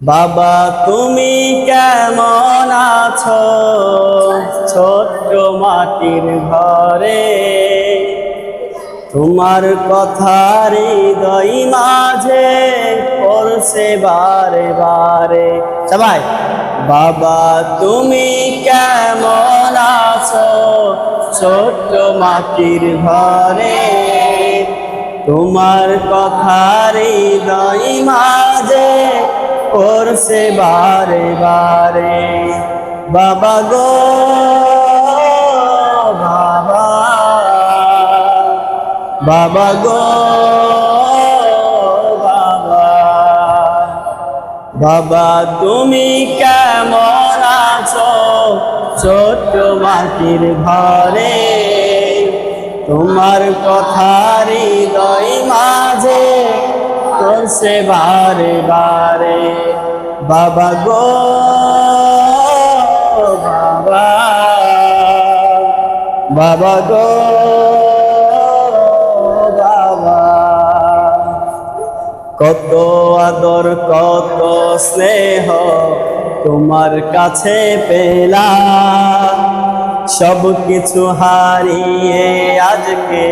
বাবা, তুমি কেমন আছো? ছোট্ট মাটির ঘরে। তোমার কথার হৃদয় মাঝে পড়ছে বারে বারে। সবাই, বাবা, তুমি কেমন আছো? ছোট্ট মাটির ঘরে। তোমার কথার হৃদয় মাঝে করছে বারে বারে। বাবা গো, বাবা। বাবা গো, বাবা। বাবা, তুমি কেমন আছো? ছোট্ট মাটির ঘরে। তোমার কথার হৃদয় মাঝে করছে বারে বারে বাবা গো বাবা বাবা গো বাবা কত আদর কত স্নেহ তোমার কাছে পেলাম। সব কিছু হারিয়ে আজকে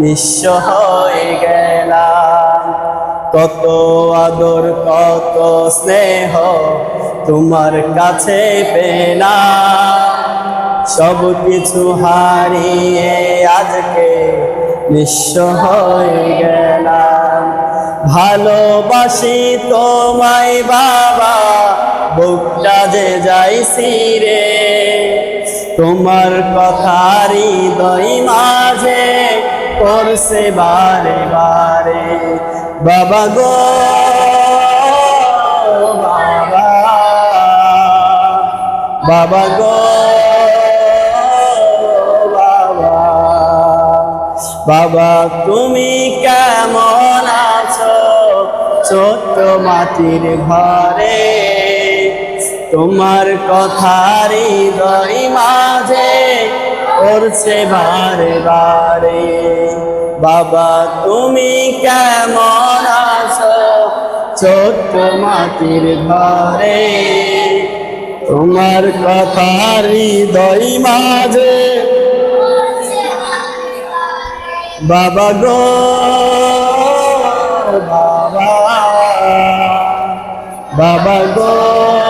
নিঃস্ব হয়ে গেলাম। কত আদর কত স্নেহ তোমার কাছে পেলাম। সব কিছু হারিয়ে আজকে নিঃস্ব হয়ে গেলাম। ভালোবাসি তোমায় বাবা, বুকটা যে যাইছি রে তোমার কথার হৃদয় মাঝে করছে বারে বারে। বাবা গো, বাবা বাবা গো, বাবা বাবা তুমি কেমন আছো? ছোট্ট মাটির ঘরে, তোমার কথার হৃদয় মাঝে করছে বারে বারে। বাবা, তুমি কেমন আছো? ছোট্ট মাটির ঘরে। তোমার কথার হৃদয় মাঝে। বাবা গো, বাবা। বাবা গো।